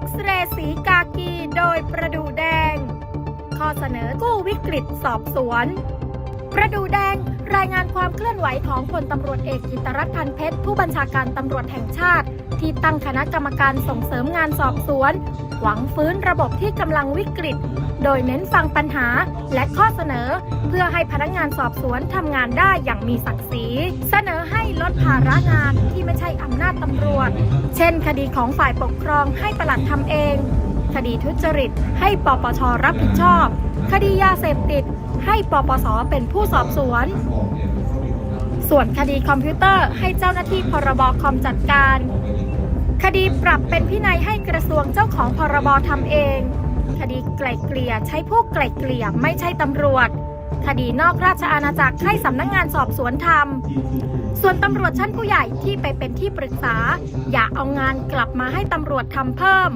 กซเรย์สีกากีโดยประดูแดง ข้อเสนอกู้วิกฤตสอบสวน ประดูแดง รายงานความเคลื่อนไหวของพลตำรวจเอกกิตรัตน์พันเพชร ผู้บัญชาการตำรวจแห่งชาติ ที่ตั้งคณะกรรมการส่งเสริมงานสอบสวน หวังฟื้นระบบที่กำลังวิกฤต โดยเน้นฟังปัญหาและข้อเสนอ เพื่อให้พนักงานสอบสวนทำงานได้อย่างมีศักดิ์ศรี เสนอให้ลดภาระงานที่ไม่ใช่อำนาจตำรวจ เช่น คดีของฝ่ายปกครองให้ปลัดทำเอง คดีทุจริต ให้ปปชรับผิดชอบ คดียาเสพติด ให้ปปสเป็นผู้สอบสวน ส่วนคดีคอมพิวเตอร์ให้เจ้าหน้าที่พรบคอมจัดการ คดีปรับเป็นพินัยให้กระทรวงเจ้าของพรบทำเอง คดีไกล่เกลี่ยใช้ผู้ไกล่เกลี่ยไม่ใช่ตำรวจ คดีนอกราชอาณาจักรให้สำนักงงานสอบสวนทำส่วนตำรวจชั้นผู้ใหญ่ที่ไปเป็นที่ปรึกษา อย่าเอางานกลับมาให้ตำรวจทำเพิ่ม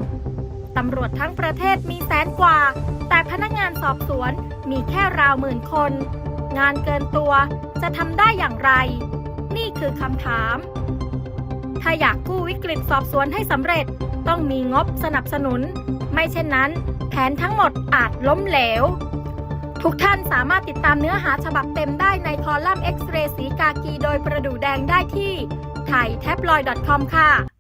ตำรวจทั้งประเทศมีแสนกว่า แต่พนักงาน สอบสวนมีแค่ราวหมื่นคน งานเกินตัวจะทำได้อย่างไร นี่คือคำถาม ถ้าอยากกู้วิกฤตสอบสวนให้สำเร็จต้องมีงบสนับสนุน ไม่เช่นนั้น แผนทั้งหมดอาจล้มเหลว ทุกท่านสามารถติดตามเนื้อหาฉบับเต็มได้ในคอลัมน์เอ็กซ์เรย์สีกากีโดยประดูแดงได้ที่ไทยแท็บลอย .com ค่ะ